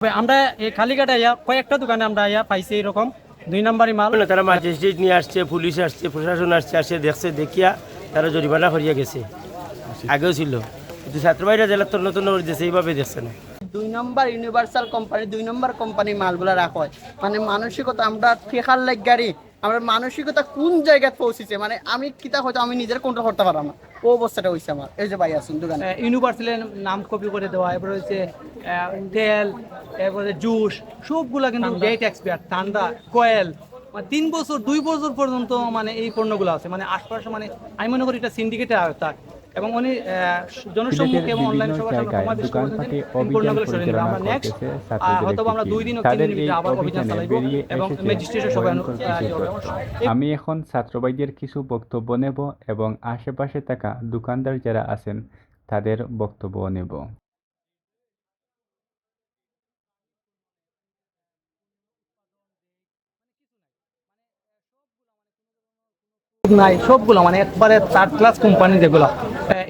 আমরা এই কালীঘাটে আইয়া কয়েকটা দোকানে আমরা আইয়া পাইছি এরকম। দুই নম্বরই মাল। বলে তারা ম্যাজিস্ট্রেট নিয়ে আসছে পুলিশ আসছে প্রশাসন আসছে আসে দেখছে দেখিয়া তারা জরিমানা করিয়া গেছে। আগেও ছিল। কিন্তু ছাত্রবাড়িরা জেলার তন্ন তন্ন করে দিয়েছে এইভাবে দেখছে না। দুই নম্বর ইউনিভার্সাল কোম্পানি দুই নম্বর কোম্পানি মালগুলা রাখা হয়। মানে মানসিকতা আমরা ঠেকার লাগ গাড়ি আমরা মানসিকতা কোন জায়গায় পৌঁছেছে? মানে আমি কিতা হয়তো আমি নিজের কন্ট্রোল করতে পারলাম না। ও অবস্থাটা হয়েছে আমার। এই যে ভাই আসুন দোকানে। ইউনিভার্সালের নাম কপি করে দেওয়া এরপরে হচ্ছে তেল এরপরে জুস সবগুলা কিন্তু ডেট এক্সপায়ার ঠান্ডা কয়েল। মানে তিন বছর দুই বছর পর্যন্ত মানে এই পণ্যগুলো আছে। মানে আশপাশে মানে আমি মনে করি এটা সিন্ডিকেটের আওতা এবং উনি জনসম্মুখে এবং অনলাইন সবার সামনে সমাবেশ করেছেন সরিয়ে আমরা নেক্সট হয়তো আমরা দুই দিন ও তিন দিন ভিতরে আবার অভিযান চালাইব এবং ম্যাজিস্ট্রেটের সবাই। আমি এখন ছাত্রবাইদের কিছু বক্তব্য নেব এবং আশেপাশে থাকা দোকানদার যারা আছেন তাদের বক্তব্য নেব। নাই সবগুলো মানে একবারে থার্ড ক্লাস কোম্পানি যেগুলো।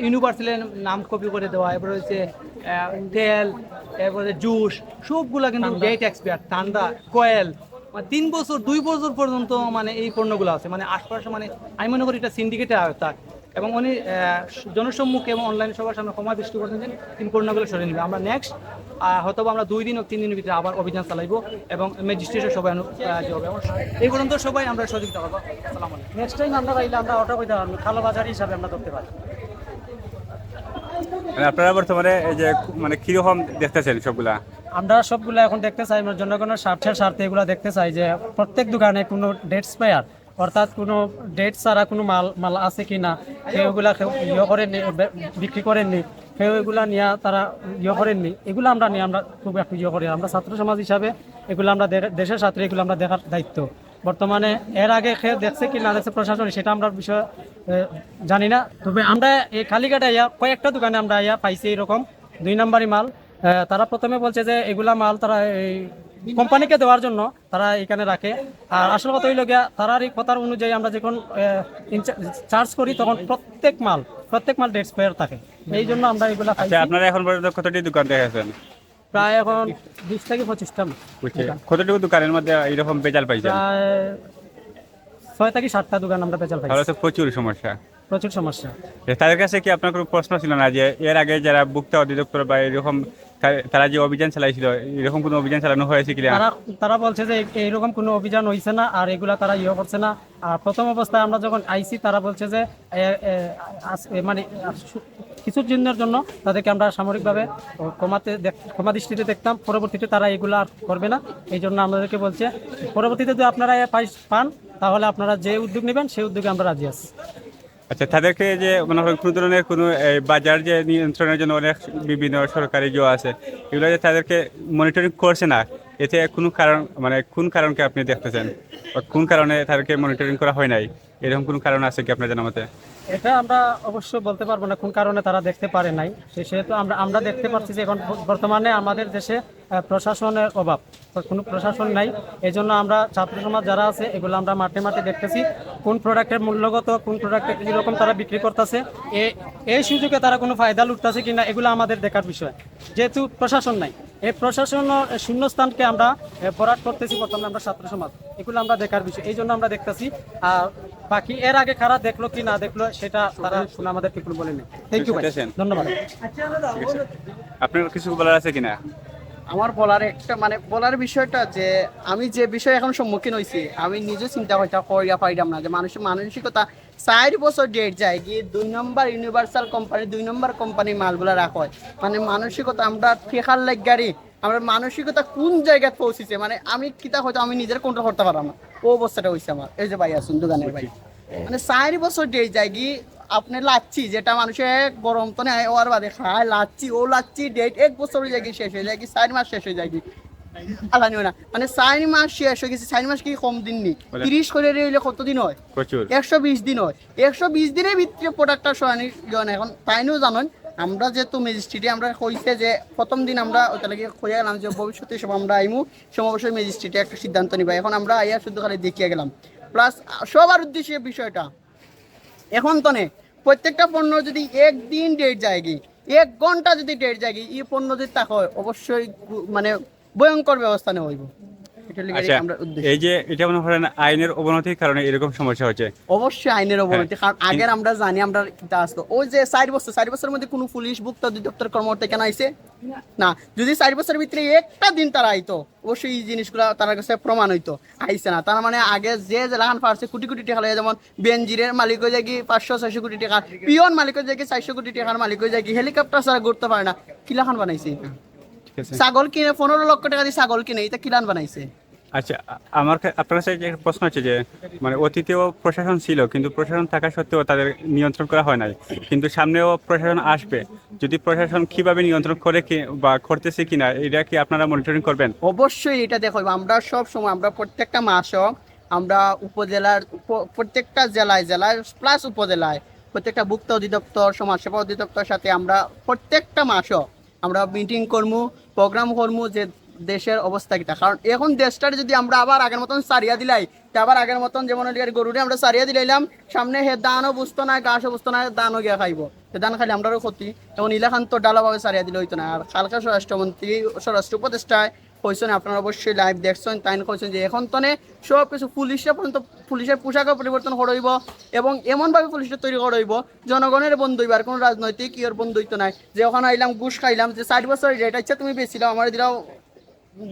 ইউনিভার্সালের নাম কপি করে দেওয়া এরপরে হচ্ছে তেল এরপরে জুস সবগুলো কিন্তু ডেট এক্সপায়ার ঠান্ডা কয়েল মানে তিন বছর দুই বছর পর্যন্ত মানে এই পণ্যগুলো আছে। মানে আশপাশে মানে আমি মনে করি এটা সিন্ডিকেটের আওতা এবং উনি জনসম্মুখে এবং অনলাইন সবার সামনে ক্ষমা দৃষ্টি করছেন যে তিন পণ্যগুলো সরিয়ে নেবে। আমরা নেক্সট হয়তো বা আমরা দুই দিন ও তিন দিনের ভিতরে আবার অভিযান চালাইবো এবং ম্যাজিস্ট্রেটের সবাই যে হবে এই পর্যন্ত সবাই আমরা সহযোগিতা করব। সালাম নেক্সট টাইম আমরা পাইলে আমরা অটো কইতে পারব খালো বাজার হিসাবে আমরা ধরতে পারি। মানে আপনারা বর্তমানে এই যে মানে কীরকম দেখতেছেন সবগুলা? আমরা সবগুলো এখন দেখতে চাই আমরা জনগণের স্বার্থের স্বার্থে এগুলো দেখতে চাই যে প্রত্যেক দোকানে কোনো ডেট স্পায়ার অর্থাৎ কোনো ডেট ছাড়া কোনো মাল মাল আছে কি না কেউ ইয়ে করেননি বিক্রি করেননি কেউ এগুলা নিয়ে তারা ইয়ে করেননি। এগুলো আমরা নিয়ে আমরা খুব একটু ইয়ে করি আমরা ছাত্র সমাজ হিসাবে এগুলো আমরা দেশের ছাত্র, এগুলো আমরা দেখার দায়িত্ব। বর্তমানে এর আগে খেয়ে দেখছে কি না দেখছে প্রশাসন, সেটা আমরা বিষয় জানি না। তবে আমরা এই কালীঘাটে ইয়া কয়েকটা দোকানে আমরা ইয়া পাইছি এরকম। দুই নাম্বারই মাল। তারা প্রথমে বলছে যে এগুলা মাল তারা এই কোম্পানিকে দেওয়ার জন্য তারা এখানে রাখে। আর আসল কথা হইল গিয়া তারার এই কথার অনুযায়ী আমরা যখন চার্জ করি তখন প্রত্যেক মাল প্রত্যেক মাল ডেট স্পেয়ার থাকে। এই জন্য আমরা এগুলা আচ্ছা আপনারা এখন পর্যন্ত কতটি দোকান দেখেছেন? প্রায় এখন বিশ থেকে পঁচিশটা কতটুকু দোকানের মধ্যে এইরকম বেজাল পাইছে প্রায় ছয় থেকে সাতটা দোকান আমরা তাহলে পাইছি প্রচুর সমস্যা। প্রচুর সমস্যা। তাদের কাছে কি আপনার কোনো প্রশ্ন ছিল না যে এর আগে যারা ভুক্তা অধিদপ্তর বা এরকম তারা যে অভিযান চালাইছিল এরকম কোনো অভিযান চালানো হয়েছে কি তারা তারা বলছে যে এইরকম কোনো অভিযান হয়েছে না আর এগুলা তারা ইয়ে করছে না। আর প্রথম অবস্থায় আমরা যখন আইসি তারা বলছে যে মানে কিছু দিনের জন্য তাদেরকে আমরা সামরিকভাবে কমাতে ক্ষমা দৃষ্টিতে দেখতাম। পরবর্তীতে তারা এগুলো আর করবে না। এই জন্য আমাদেরকে বলছে পরবর্তীতে যদি আপনারা পান তাহলে আপনারা যে উদ্যোগ নেবেন সেই উদ্যোগে আমরা রাজি আছি। আচ্ছা তাদেরকে যে মনে হয় কোনো ধরনের কোনো বাজার যে নিয়ন্ত্রণের জন্য অনেক বিভিন্ন সরকারি জো আছে, এগুলো যে তাদেরকে মনিটরিং করছে না, এতে কোনো কারণ মানে কোন কারণকে আপনি দেখতেছেন? বা কোন কারণে তাদেরকে মনিটরিং করা হয় নাই? এরকম কোনো কারণ আছে কি আপনার জানা মতে? এটা আমরা অবশ্য বলতে পারব না কোন কারণে তারা দেখতে পারে নাই। সেহেতু আমরা আমরা দেখতে পাচ্ছি যে এখন বর্তমানে আমাদের দেশে প্রশাসনের অভাব। কোনো প্রশাসন নাই। এই জন্য আমরা ছাত্র সমাজ যারা আছে, এগুলো আমরা মাঠে মাঠে দেখতেছি। কোন প্রোডাক্টের মূল্যগত, কোন প্রোডাক্টের কীরকম তারা বিক্রি করতেছে এই সুযোগে তারা কোনো ফায়দা লুটতেছে কিনা, এগুলো আমাদের দেখার বিষয়। যেহেতু প্রশাসন নাই। এই প্রশাসন শূন্যস্থানকে আমরা বরাট ভরাট করতেছি বর্তমানে আমরা ছাত্র সমাজ। এগুলো আমরা দেখার বিষয় এই জন্য আমরা দেখতেছি। আর বাকি এর আগে কারা দেখল কি না দেখল সেটা তারা শুনে আমাদের বলে নেই থ্যাংক ইউ ভাই। ধন্যবাদ। আপনার কিছু বলার আছে কিনা? আমার বলার একটা মানে বলার বিষয়টা যে আমি যে বিষয়ে এখন সম্মুখীন হয়েছি আমি নিজে চিন্তা করতে করিয়া পাইলাম না যে মানুষের মানসিকতা চার বছর ডেট যায় গিয়ে দুই নম্বর ইউনিভার্সাল কোম্পানি দুই নম্বর কোম্পানি মালগুলা রাখা হয়। মানে মানসিকতা আমরা ঠেকার লাগ গাড়ি আমরা মানসিকতা কোন জায়গায় পৌঁছেছে মানে আমি কিতা হয়তো আমি নিজের কন্ট্রোল করতে পারলাম না। ও অবস্থাটা হয়েছে আমার। এই যে ভাই আসুন দোকানের ভাই। মানে চার বছর ডেট যায় গিয়ে আপনি লাচ্ছি যেটা মানুষে গরম তো নেই ওর বাদে খায়। লাচ্ছি ও লাচ্ছি ডেট এক বছর হয়ে যায় কি শেষ হয়ে যায় কি চার মাস শেষ হয়ে যায় কি? আল্লাহ না মানে চার মাস শেষ হয়ে গেছে চার মাস কি কম দিন নি তিরিশ করে হয়? একশো বিশ দিন হয়। একশো বিশ দিনের ভিতরে প্রোডাক্টটা সরানি জন এখন তাইনিও জানেন? আমরা যেহেতু ম্যাজিস্ট্রেটে আমরা কইছে যে প্রথম দিন আমরা ওইটা লাগে কইয়া গেলাম যে ভবিষ্যতে সব আমরা আইমু সমাবেশের ম্যাজিস্ট্রেটে একটা সিদ্ধান্ত নিবা। এখন আমরা আইয়া শুধু খালি দেখিয়ে গেলাম। প্লাস সবার উদ্দেশ্যে বিষয়টা। এখন তো নে প্রত্যেকটা পণ্য যদি একদিন ডেট যায়গি এক ঘণ্টা যদি ডেট যায়গি এই পণ্য যদি তা হয়, অবশ্যই মানে ভয়ঙ্কর ব্যবস্থা নেওয়া হইব। আচ্ছা এই যে এটা মনে করেন আইনের অবনতির কারণে এরকম সমস্যা হচ্ছে। অবশ্যই আইনের অবনতি কারণ আগের আমরা জানি আমরা কিতা আসতো। ওই যে চার বছর চার বছরের মধ্যে কোনো পুলিশ ভুক্ত অধিদপ্তর কর্মকর্তা কেন আইছে? না যদি চার বছরের ভিতরে একটা দিন তারা আইতো অবশ্যই এই জিনিসগুলো তার কাছে প্রমাণ হইতো আইছে না। তার মানে আগে যে জেলাখান পারছে কোটি কোটি টাকা লাগে যেমন বেঞ্জিরের মালিক হয়ে যায় কি পাঁচশো ছয়শো কোটি টাকা পিয়ন মালিক হয়ে যায় কি চারশো কোটি টাকার মালিক হয়ে যায় কি হেলিকপ্টার ছাড়া ঘুরতে পারে না কিলাখান বানাইছে? ছাগল কিনে পনেরো লক্ষ টাকা দিয়ে ছাগল কিনে এটা কিলান বানাইছে? আচ্ছা আমার আপনার কাছে একটা প্রশ্ন হচ্ছে যে মানে অতীতেও প্রশাসন ছিল, কিন্তু প্রশাসন থাকা সত্ত্বেও তাদের নিয়ন্ত্রণ করা হয় নাই। কিন্তু সামনেও প্রশাসন আসবে। যদি প্রশাসন কীভাবে নিয়ন্ত্রণ করে কি, বা করতেছে কিনা, এটা কি আপনারা মনিটরিং করবেন? অবশ্যই এটা দেখো, আমরা সব সময়, আমরা প্রত্যেকটা মাসও আমরা উপজেলার প্রত্যেকটা জেলায় জেলায় প্লাস উপজেলায়, প্রত্যেকটা ভুক্ত অধিদপ্তর, সমাজসেবা অধিদপ্তর সাথে আমরা প্রত্যেকটা মাসও আমরা মিটিং করব প্রোগ্রাম করব যে দেশের অবস্থা কিটা? কারণ এখন দেশটার যদি আমরা আবার আগের মতন সারিয়া দিলাই, তা আবার আগের মতন যেমন গরুরে আমরা সারিয়া দিলাইলাম, সামনে হে দানও বুঝতো না, ঘাসও বুঝতো না দানও গিয়া খাইব। সে দান খাইলে আমরাও ক্ষতি। এখন ইলাখান তো ডালাভাবে সারিয়া দিলে হইতো না। আর কালকা স্বরাষ্ট্রমন্ত্রী, স্বরাষ্ট্র উপদেষ্টায় কইছেন, আপনারা অবশ্যই লাইভ দেখছেন, তাই কইছেন যে এখন তনে সব কিছু পুলিশের পর্যন্ত পুলিশের পোশাকও পরিবর্তন করইব এবং এমনভাবে পুলিশটা তৈরি করইব জনগণের বন্ধু হইব আর কোনো রাজনৈতিক ইয়ের বন্ধু হইতো নাই। যে ওখানে আইলাম, ঘুষ খাইলাম, যে ষাট বছর রেট ইচ্ছা তুমি বেছিলাম আমার দিলাও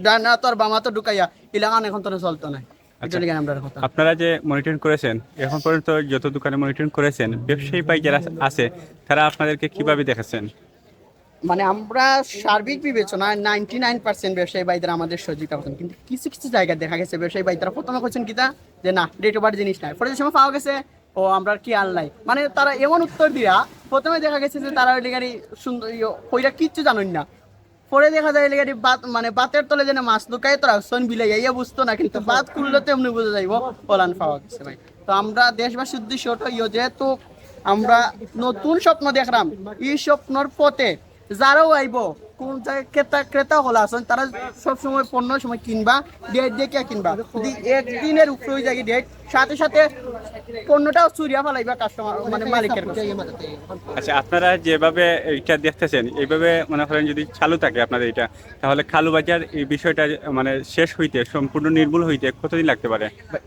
ডানা তো আর বামা তো ঢুকাইয়া ইলাকান এখন তো চলতো না। কথা। আপনারা যে মনিটরিং করেছেন এখন পর্যন্ত যত দোকানে মনিটরিং করেছেন ব্যবসায়ী পাই যারা আছে তারা আপনাদেরকে কীভাবে দেখেছেন? মানে আমরা সার্বিক বিবেচনায় নাইনটি নাইন পার্সেন্ট ব্যবসায়ী ভাইদের আমাদের সহযোগিতা করছেন কিন্তু কিছু কিছু জায়গায় দেখা গেছে ব্যবসায়ী ভাইরা প্রথমে করছেন কিতা যে না ডেট ওভার জিনিস নাই। পরে যে সময় পাওয়া গেছে ও আমরা কি আনলাই মানে তারা এমন উত্তর দিয়া প্রথমে দেখা গেছে যে তারা লিগারি সুন্দর ওইটা কিচ্ছু জানেন না। পরে দেখা যায় লেগে বাত মানে বাতের তলে যেন মাছ লুকাই তো সন বিলাই ইয়া বুঝতো না কিন্তু। বাত খুললে তো এমনি বুঝে যাইব পলান পাওয়া গেছে ভাই। তো আমরা দেশবাসীর উদ্দেশ্য ইয়ে যেহেতু আমরা নতুন স্বপ্ন দেখলাম। এই স্বপ্নর পথে যারাও আইব কোন ক্রেতা ক্রেতা হলো আছেন তারা সবসময় পণ্য সময় কিনবা ডেট দেখে কিনবা? যদি একদিনের উপরে হয়ে যায় ডেট সাথে সাথে পণ্যটাও চুরিয়া ফেলাইবা কাস্টমার মানে মালিকের আচ্ছা আপনারা যেভাবে এটা দেখতেছেন এইভাবে মনে করেন যদি চালু থাকে আপনাদের এটা তাহলে খালু বাজার এই বিষয়টা মানে শেষ হইতে সম্পূর্ণ নির্মূল হইতে কতদিন লাগতে পারে?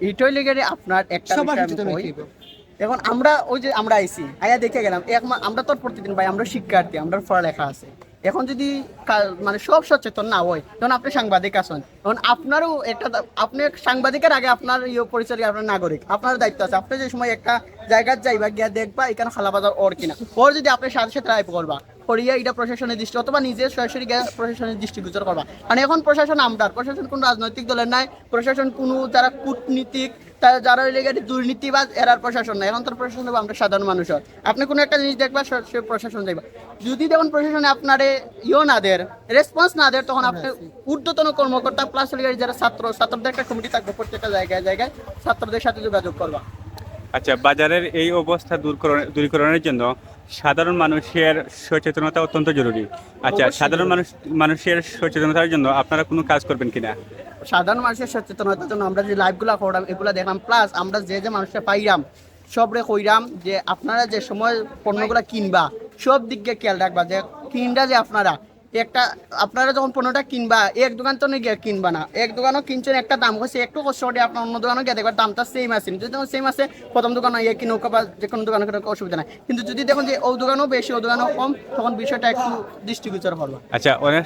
এটাই লেগে আপনার একটা। এখন আমরা ওই যে আমরা আইসি আয়া দেখে গেলাম আমরা তো প্রতিদিন ভাই, আমরা শিক্ষার্থী, আমরা পড়ালেখা আছে। এখন যদি মানে সব সচেতন না হয়, তখন আপনি সাংবাদিক আছেন। তখন আপনারও একটা আপনি সাংবাদিকের আগে আপনার ইয়ে পরিচয়, আপনার নাগরিক, আপনার দায়িত্ব আছে। আপনি যে সময় একটা জায়গায় যাইবা, গিয়া দেখবা, এখানে খালা বাজার ওর কিনা। ওর যদি আপনি সাথে সাথে করবা করিয়া এটা প্রশাসনের দৃষ্টি অথবা নিজে সরাসরি গিয়ে প্রশাসনের দৃষ্টিগোচর করবা। কারণ এখন প্রশাসন আমদার প্রশাসন কোন রাজনৈতিক দলের নাই প্রশাসন কোনো যারা কূটনীতিক তারা যারা লেগে দুর্নীতিবাজ এরার প্রশাসন নাই। এখন তো প্রশাসন দেবো আমরা সাধারণ মানুষের আপনি কোনো একটা জিনিস দেখবা সে- সে প্রশাসন দেখবা। যদি দেখুন প্রশাসনে আপনারে ইও না দেয় রেসপন্স না দেয় তখন আপনি ঊর্ধ্বতন কর্মকর্তা প্লাস যারা ছাত্র ছাত্রদের একটা কমিটি থাকবে প্রত্যেকটা জায়গায় জায়গায় ছাত্রদের সাথে যোগাযোগ করবা। আচ্ছা বাজারের এই অবস্থা দূরকরণ দূরীকরণের জন্য সাধারণ মানুষের সচেতনতা অত্যন্ত জরুরি। আচ্ছা সাধারণ মানুষ মানুষের সচেতনতার জন্য আপনারা কোনো কাজ করবেন কিনা? সাধারণ মানুষের সচেতনতার জন্য আমরা যে লাইভগুলো করলাম এগুলো দেখলাম প্লাস আমরা যে যে মানুষটা পাইরাম সবরে কইরাম যে আপনারা যে সময় পণ্যগুলো কিনবা সব দিকে খেয়াল রাখবা যে কিনরা যে আপনারা একটা আপনারা যখন পণ্যটা কিনবা এক দোকান তো গিয়ে কিনবা না। এক দোকানও কিনছেন একটা দাম হচ্ছে একটু কষ্ট আপনার অন্য দোকানও গিয়ে দেখবার দামটা সেম আছে। যদি সেম আছে প্রথম দোকানে ইয়ে কিনো বা যে কোনো দোকানে কোনো অসুবিধা নাই। কিন্তু যদি দেখুন যে ও দোকানও বেশি ও দোকানও কম তখন বিষয়টা একটু দৃষ্টিগোচর করবা আচ্ছা অনেক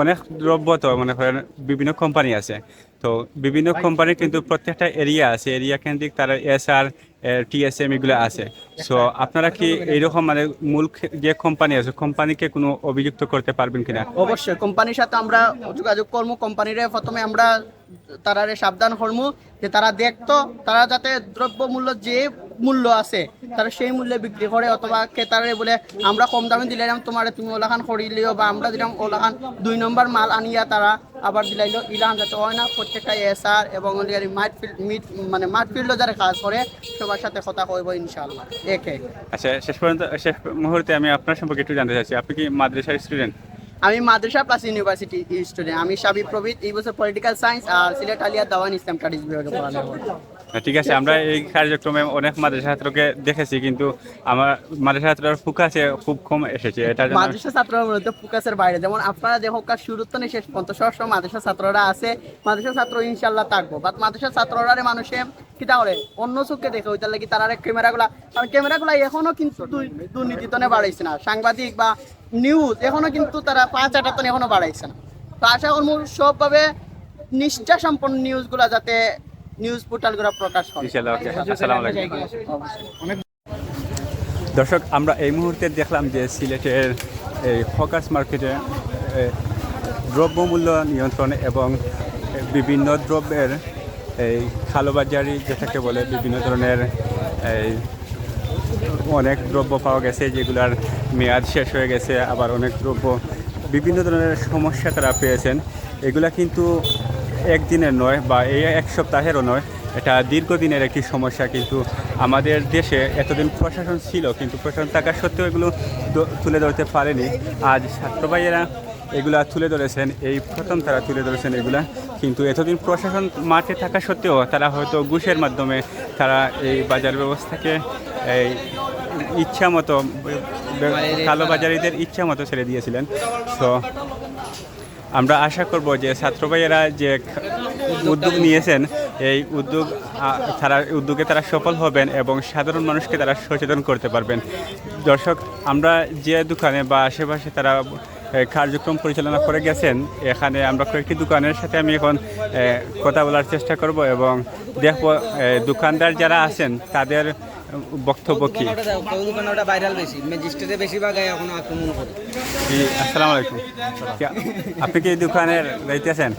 অনেক দ্রব্য তো মনে করেন বিভিন্ন কোম্পানি আছে। তো বিভিন্ন কোম্পানির কিন্তু প্রত্যেকটা এরিয়া আছে। এরিয়া কেন্দ্রিক তারা এস আর টিএসএম এগুলো আছে। সো আপনারা কি এইরকম মানে মূল যে কোম্পানি আছে কোম্পানিকে কোনো অভিযুক্ত করতে পারবেন কিনা? অবশ্যই কোম্পানির সাথে আমরা যোগাযোগ করব। কোম্পানিরে প্রথমে আমরা তারারে সাবধান করব যে তারা দেখতো তারা যাতে দ্রব্য মূল্য যে মূল্য আছে তারা সেই মূল্যে বিক্রি করে অথবা ক্রেতারে বলে আমরা কম দামে দিলাম তোমার তুমি ওলাখান করিলিও বা আমরা দিলাম ওলাখান। দুই নম্বর মাল আনিয়া তারা আবার দিলাইলো। ইলাম যাতে হয় না প্রত্যেকটা এসআর এবং মাঠ ফিল্ড মিট মানে মাঠ ফিল্ডও যারা কাজ করে সবার সাথে কথা কইব ইনশাল্লাহ একে আচ্ছা শেষ পর্যন্ত শেষ মুহূর্তে আমি আপনার সম্পর্কে একটু জানতে চাইছি। আপনি কি মাদ্রাসার স্টুডেন্ট আমি মাদ্রাসা প্লাস ইউনিভার্সিটি স্টুডেন্ট আমি সাবি প্রবীত এই বছর পলিটিক্যাল সায়েন্স আর সিলেট আলিয়া দাওয়ান ইসলাম স্টাডিজ বিভাগে পড়ানো। ঠিক আছে, আমরা এই কার্যক্রমে অনেক মাদ্রাসা ছাত্রকে দেখেছি, কিন্তু আমার মাদ্রাসা ছাত্রের ফোকাসে খুব কম এসেছে। জন্য মাদ্রাসা ছাত্ররা মূলত ফোকাসের বাইরে। যেমন আপনারা যে হোক শুরু তো শেষ পর্যন্ত সবসময় মাদ্রাসা ছাত্ররা আছে, মাদ্রাসা ছাত্র ইনশাল্লাহ থাকব। বাট মাদ্রাসা ছাত্ররা মানুষে কিতা করে অন্য চোখে দেখে, ওইটার লাগি তারা ক্যামেরাগুলা, কারণ ক্যামেরাগুলা এখনও কিন্তু দুর্নীতি তনে বাড়াইছে না। সাংবাদিক বা নিউজ এখনও কিন্তু তারা পাঁচ আটা তনে এখনও বাড়াইছে না। তো আশা করব সবভাবে নিষ্ঠা সম্পন্ন নিউজগুলা যাতে নিউজ পোর্টালগুলো প্রকাশ করে ইনশাআল্লাহ, ওকে। আসসালামু আলাইকুম। দর্শক আমরা এই মুহূর্তে দেখলাম যে সিলেটের এই ফোকাস মার্কেটে দ্রব্যমূল্য নিয়ন্ত্রণ এবং বিভিন্ন দ্রব্যের এই খালোবাজারি যেটাকে বলে বিভিন্ন ধরনের এই অনেক দ্রব্য পাওয়া গেছে যেগুলার মেয়াদ শেষ হয়ে গেছে আবার অনেক দ্রব্য বিভিন্ন ধরনের সমস্যা তারা পেয়েছেন এগুলা কিন্তু একদিনের নয় বা এই এক সপ্তাহেরও নয়, এটা দীর্ঘদিনের একটি সমস্যা। কিন্তু আমাদের দেশে এতদিন প্রশাসন ছিল, কিন্তু প্রশাসন থাকা সত্ত্বেও এগুলো তুলে ধরতে পারেনি। আজ ছাত্রবাহীরা এগুলা তুলে ধরেছেন, এই প্রথম তারা তুলে ধরেছেন এগুলা। কিন্তু এতদিন প্রশাসন মাঠে থাকা সত্ত্বেও তারা হয়তো ঘুষের মাধ্যমে তারা এই বাজার ব্যবস্থাকে, এই ইচ্ছা মতো কালোবাজারিদের ইচ্ছা মতো ছেড়ে দিয়েছিলেন। তো আমরা আশা করব যে ছাত্র ভাইয়েরা যে উদ্যোগ নিয়েছেন, এই উদ্যোগ তারা, উদ্যোগে তারা সফল হবেন এবং সাধারণ মানুষকে তারা সচেতন করতে পারবেন। দর্শক, আমরা যে দোকানে বা আশেপাশে তারা কার্যক্রম পরিচালনা করে গেছেন, এখানে আমরা কয়েকটি দোকানের সাথে আমি এখন কথা বলার চেষ্টা করব এবং দেখব দোকানদার যারা আছেন, তাদের বক্তব্য কি? ওটা ভাইরাল বেশি ম্যাজিস্ট্রেটে বেশিরভাগ এখন আক্রমণ করে। জি, আসসালামু আলাইকুম। আপনি কি দোকানের যাইতেছেন?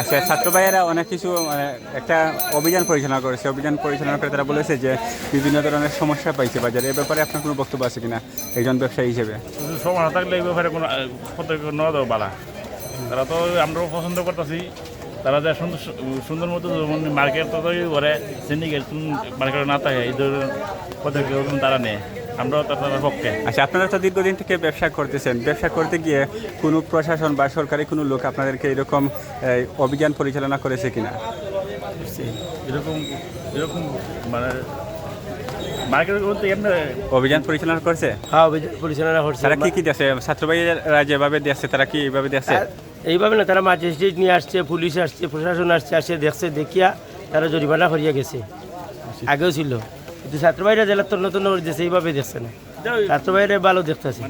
আচ্ছা ছাত্র ভাইয়েরা অনেক কিছু মানে একটা অভিযান পরিচালনা করেছে অভিযান পরিচালনা করে তারা বলেছে যে বিভিন্ন ধরনের সমস্যা পাইছে বাজারে। এ ব্যাপারে আপনার কোনো বক্তব্য আছে কিনা একজন ব্যবসায়ী হিসেবে? সমান থাকলে এই ব্যাপারে কোনো পদক্ষেপ নেওয়া দেওয়া বালা। তারা তো আমরাও পছন্দ করতেছি। তারা যে সুন্দর সুন্দর মতো মার্কেট তো তৈরি করে সিন্ডিকেট মার্কেটে না থাকে এই ধরনের পদক্ষেপ তারা নেয়। আমরাও তো তাদের পক্ষে। আচ্ছা আপনারা তো দীর্ঘদিন থেকে ব্যবসা করতেছেন। ব্যবসা করতে গিয়ে কোনো প্রশাসন বা সরকারি কোনো লোক আপনাদেরকে এরকম অভিযান পরিচালনা করেছে কিনা? এরকম এরকম মানে মার্কেটের মধ্যে এমনি অভিযান পরিচালনা করছে? হ্যাঁ অভিযান পরিচালনা করছে। তারা কি কি দেখছে ছাত্র ভাইয়েরা যেভাবে দেখছে তারা কি এইভাবে দেখছে এইভাবে না, তারা ম্যাজিস্ট্রেট নিয়ে আসছে পুলিশ আসছে, প্রশাসন আসছে, আসে, দেখছে, দেখিয়া তারা জরিমানা করিয়া গেছে। আগেও ছিল। কিন্তু ছাত্রবাহীরা জেলার তন্ন তন্ন করে দিয়েছে, এইভাবে দেখছে না। ছাত্রবাহীরা ভালো দেখতেছে।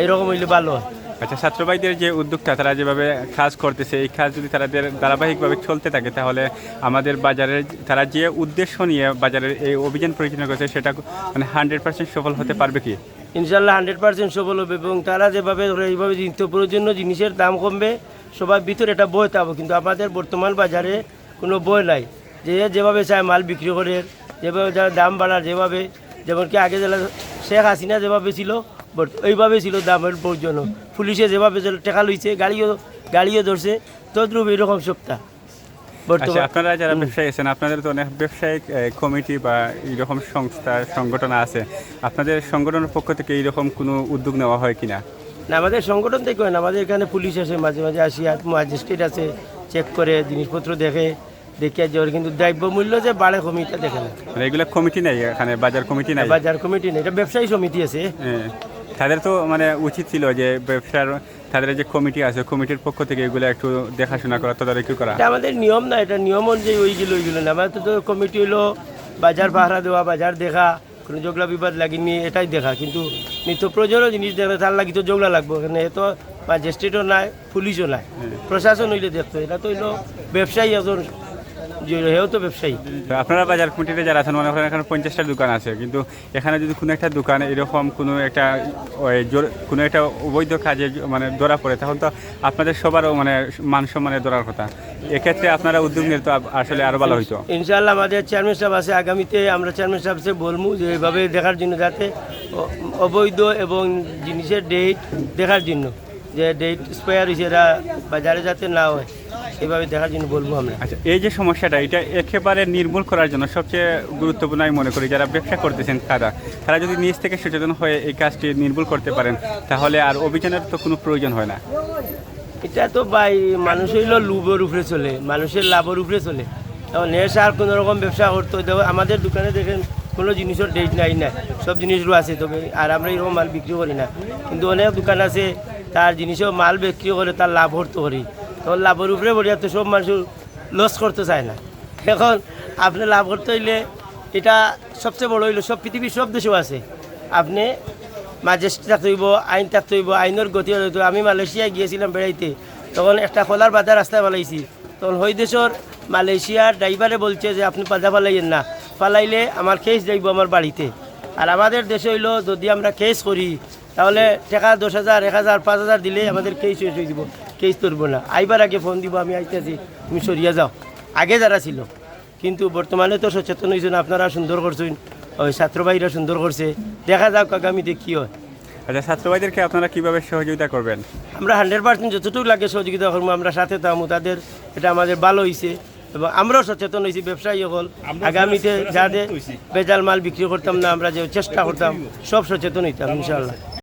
এইরকম হইলে ভালো হয়। আচ্ছা ছাত্র ভাইদের যে উদ্যোগটা তারা যেভাবে কাজ করতেছে, এই কাজ যদি তাদের ধারাবাহিকভাবে চলতে থাকে, তাহলে আমাদের বাজারের, তারা যে উদ্দেশ্য নিয়ে বাজারের এই অভিযান পরিচালনা করছে, সেটা মানে হান্ড্রেড পার্সেন্ট সফল হতে পারবে কি? ইনশাল্লাহ হান্ড্রেড পার্সেন্ট সফল হবে এবং তারা যেভাবে ধরে এইভাবে নিত্য প্রয়োজনীয় জিনিসের দাম কমবে, সবার ভিতরে এটা বই পাবো। কিন্তু আমাদের বর্তমান বাজারে কোনো বই নাই। যে যেভাবে চায় মাল বিক্রি করে, যেভাবে যারা দাম বাড়ার যেভাবে যেমন কি আগে যারা শেখ হাসিনা যেভাবে ছিল এইভাবে ছিল দামের প্রয়োজন। পুলিশে যেভাবে টেকা লইছে, গাড়িও গাড়িও ধরছে, তদ্রুপ এরকম সপ্তাহ বর্তমান আপনারা যারা ব্যবসায়ী আছেন আপনাদের তো অনেক ব্যবসায়িক কমিটি বা এইরকম সংস্থা সংগঠন আছে। আপনাদের সংগঠনের পক্ষ থেকে এইরকম কোনো উদ্যোগ নেওয়া হয় কিনা? না আমাদের সংগঠন থেকে হয় না। আমাদের এখানে পুলিশ আসে মাঝে মাঝে আসি ম্যাজিস্ট্রেট আছে চেক করে জিনিসপত্র দেখে দেখে যে ওর কিন্তু দ্রব্য মূল্য যে বাড়ে কমিটা দেখে না। মানে এগুলো কমিটি নাই এখানে বাজার কমিটি নাই? বাজার কমিটি নাই এটা ব্যবসায়ী সমিতি আছে। এ, তাদের তো মানে উচিত ছিল যে ব্যবসার তাদের যে কমিটি আছে কমিটির পক্ষ থেকে এগুলো একটু দেখাশোনা করা তদারকি করা। এটা আমাদের নিয়ম না এটা নিয়ম অনুযায়ী ওইগুলো ওইগুলো না। আমাদের তো কমিটি হইল বাজার পাহারা দেওয়া বাজার দেখা কোনো জগলা বিবাদ লাগিনি এটাই দেখা। কিন্তু নিত্য প্রয়োজনীয় জিনিস দেখলে তার লাগি তো জগলা লাগবে। এখানে এত ম্যাজিস্ট্রেটও নাই পুলিশও নাই। প্রশাসন হইলে দেখতো এটা তো হইল ব্যবসায়ী একজন হেও তো ব্যবসায়ী। আপনারা বাজার কমিটিতে যারা আছেন মনে করেন এখানে পঞ্চাশটা দোকান আছে কিন্তু এখানে যদি কোনো একটা দোকান এরকম কোনো একটা কোনো একটা অবৈধ কাজে মানে ধরা পড়ে তখন তো আপনাদের সবারও মানে মান সম্মানে ধরার কথা। এক্ষেত্রে আপনারা উদ্যোগ নিলে তো আসলে আরও ভালো হইতো। ইনশাআল্লাহ আমাদের চেয়ারম্যান সাহেব আছে আগামীতে আমরা চেয়ারম্যান সাহেবকে বলব যে এইভাবে দেখার জন্য যাতে অবৈধ এবং জিনিসের ডেট দেখার জন্য যে ডেট স্পেয়ার হয়েছে এরা বাজারে যাতে না হয়। এইভাবে দেখার জন্য বলব আমরা। আচ্ছা এই যে সমস্যাটা এটা একেবারে নির্মূল করার জন্য সবচেয়ে গুরুত্বপূর্ণ আমি মনে করি যারা ব্যবসা করতেছেন তারা। তারা যদি নিজ থেকে সচেতন হয়ে এই কাজটি নির্মূল করতে পারেন তাহলে আর অভিযানের তো কোনো প্রয়োজন হয় না। এটা তো ভাই মানুষের লুবের উপরে চলে মানুষের লাভের উপরে চলে। এখন নেশা আর কোনো রকম ব্যবসা করতে দেখো আমাদের দোকানে দেখেন কোনো জিনিসের ডেট নাই না সব জিনিসগুলো আছে তবে আর আমরা এরকম মাল বিক্রি করি না। কিন্তু অনেক দোকান আছে তার জিনিসও মাল বিক্রি করে তার লাভ করতে করি তখন লাভের উপরে বলিয়া তো সব মানুষ লস করতে চায় না। এখন আপনি লাভ করতে হইলে এটা সবচেয়ে বড় হইল, সব পৃথিবীর সব দেশেও আছে। আপনি ম্যাজিস্ট্রেট থাকতে হইব, আইন থাকতে হইব, আইনের গতি হইতো আমি মালয়েশিয়ায় গিয়েছিলাম বেড়াইতে, তখন একটা খোলার বাজার রাস্তায় পালাইছি। তখন হই দেশের মালয়েশিয়ার ড্রাইভারে বলছে যে, আপনি বাজা ফালাইয়েন না, পালাইলে আমার কেস যাইব আমার বাড়িতে। আর আমাদের দেশে হইল, যদি আমরা কেস করি, তাহলে টাকা দশ হাজার, এক হাজার, পাঁচ হাজার দিলে আমাদের কেস শেষ হয়ে দিব কেস ধরবো না। আইবার আগে ফোন দিব আমি আইতেছি তুমি সরিয়ে যাও। আগে যারা ছিল কিন্তু বর্তমানে তো সচেতন হয়েছেন আপনারা সুন্দর করছেন ওই ছাত্রবাহীরা সুন্দর করছে। দেখা যাক আগামীতে কী হয়। আচ্ছা ছাত্রবাইদেরকে আপনারা কীভাবে সহযোগিতা করবেন? আমরা হান্ড্রেড পার্সেন্ট যতটুকু লাগে সহযোগিতা করব আমরা সাথে থাকব তাদের এটা আমাদের ভালো হয়েছে এবং আমরাও সচেতন হয়েছি ব্যবসায়ী হল। আগামীতে যাতে বেজাল মাল বিক্রি করতাম না আমরা যে চেষ্টা করতাম সব সচেতন হইতাম ইনশাল্লাহ